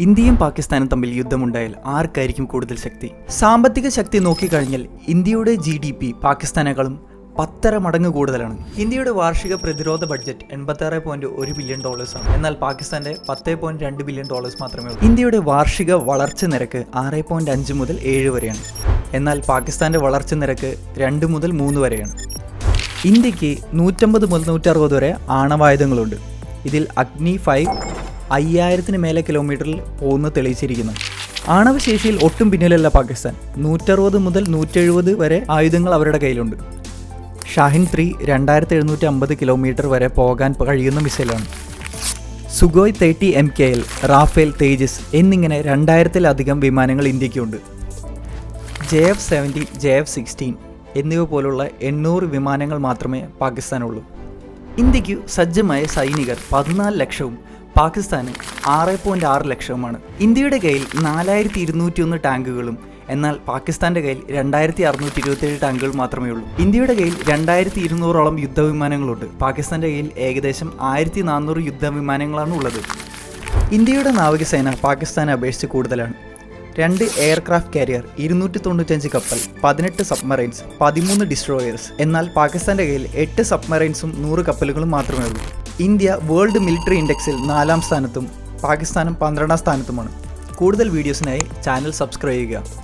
ഇന്ത്യയും പാകിസ്ഥാനും തമ്മിൽ യുദ്ധമുണ്ടായാൽ ആർക്കായിരിക്കും കൂടുതൽ ശക്തി? സാമ്പത്തിക ശക്തി നോക്കിക്കഴിഞ്ഞാൽ ഇന്ത്യയുടെ ജി ഡി പി പാകിസ്ഥാനേക്കാളും പത്തര മടങ്ങ് കൂടുതലാണ്. ഇന്ത്യയുടെ വാർഷിക പ്രതിരോധ ബഡ്ജറ്റ് എൺപത്താറ് പോയിന്റ് ഒരു ബില്യൺ ഡോളേഴ്സ് ആണ്. എന്നാൽ പാകിസ്ഥാന്റെ പത്ത് പോയിന്റ് രണ്ട് ബില്യൺ ഡോളേഴ്സ് മാത്രമേ ഉള്ളൂ. ഇന്ത്യയുടെ വാർഷിക വളർച്ച നിരക്ക് ആറ് പോയിന്റ് അഞ്ച് മുതൽ ഏഴ് വരെയാണ്. എന്നാൽ പാകിസ്ഥാന്റെ വളർച്ച നിരക്ക് രണ്ട് മുതൽ മൂന്ന് വരെയാണ്. ഇന്ത്യയ്ക്ക് നൂറ്റമ്പത് മുതൽ നൂറ്ററുപത് വരെ ആണവായുധങ്ങളുണ്ട്. ഇതിൽ അഗ്നി ഫൈവ് അയ്യായിരത്തിന് മേലെ കിലോമീറ്ററിൽ പോകുന്ന തെളിയിച്ചിരിക്കുന്നു. ആണവശേഷിയിൽ ഒട്ടും പിന്നിലല്ല പാകിസ്ഥാൻ. നൂറ്ററുപത് മുതൽ നൂറ്റെഴുപത് വരെ ആയുധങ്ങൾ അവരുടെ കയ്യിലുണ്ട്. ഷാഹിൻ ത്രീ രണ്ടായിരത്തി എഴുന്നൂറ്റി അമ്പത് കിലോമീറ്റർ വരെ പോകാൻ കഴിയുന്ന മിസൈലാണ് Sukhoi thirty M K L Rafale Tejas എന്നിങ്ങനെ രണ്ടായിരത്തിലധികം വിമാനങ്ങൾ ഇന്ത്യക്കുണ്ട്. J F seventeen J F sixteen എന്നിവ പോലുള്ള എണ്ണൂറ് വിമാനങ്ങൾ മാത്രമേ പാകിസ്ഥാനുള്ളൂ. ഇന്ത്യയ്ക്ക് സജ്ജമായ സൈനികർ പതിനാല് ലക്ഷവും പാകിസ്ഥാന് ആറ് പോയിന്റ് ആറ് ലക്ഷവുമാണ്. ഇന്ത്യയുടെ കയ്യിൽ നാലായിരത്തി ഇരുന്നൂറ്റി ഒന്ന് ടാങ്കുകളും എന്നാൽ പാകിസ്ഥാന്റെ കയ്യിൽ രണ്ടായിരത്തി അറുന്നൂറ്റി ഇരുപത്തിയേഴ് ടാങ്കുകൾ മാത്രമേ ഉള്ളൂ. ഇന്ത്യയുടെ കയ്യിൽ രണ്ടായിരത്തി ഇരുന്നൂറോളം യുദ്ധവിമാനങ്ങളുണ്ട്. പാകിസ്ഥാന്റെ കയ്യിൽ ഏകദേശം ആയിരത്തി നാനൂറ് യുദ്ധവിമാനങ്ങളാണ് ഉള്ളത് ഇന്ത്യയുടെ നാവികസേന പാകിസ്ഥാനെ അപേക്ഷിച്ച് കൂടുതലാണ്. രണ്ട് എയർക്രാഫ്റ്റ് കാരിയർ ഇരുന്നൂറ്റി തൊണ്ണൂറ്റഞ്ച് കപ്പൽ പതിനെട്ട് സബ്മറൈൻസ് പതിമൂന്ന് ഡിസ്ട്രോയേഴ്സ്. എന്നാൽ പാകിസ്ഥാന്റെ കയ്യിൽ എട്ട് സബ്മറൈൻസും നൂറ് കപ്പലുകളും മാത്രമേ ഉള്ളൂ. ഇന്ത്യ വേൾഡ് മിലിറ്ററി ഇൻഡെക്സിൽ നാലാം സ്ഥാനത്തും പാകിസ്ഥാനും പന്ത്രണ്ടാം സ്ഥാനത്തുമാണ്. കൂടുതൽ വീഡിയോസിനായി ചാനൽ സബ്സ്ക്രൈബ് ചെയ്യുക.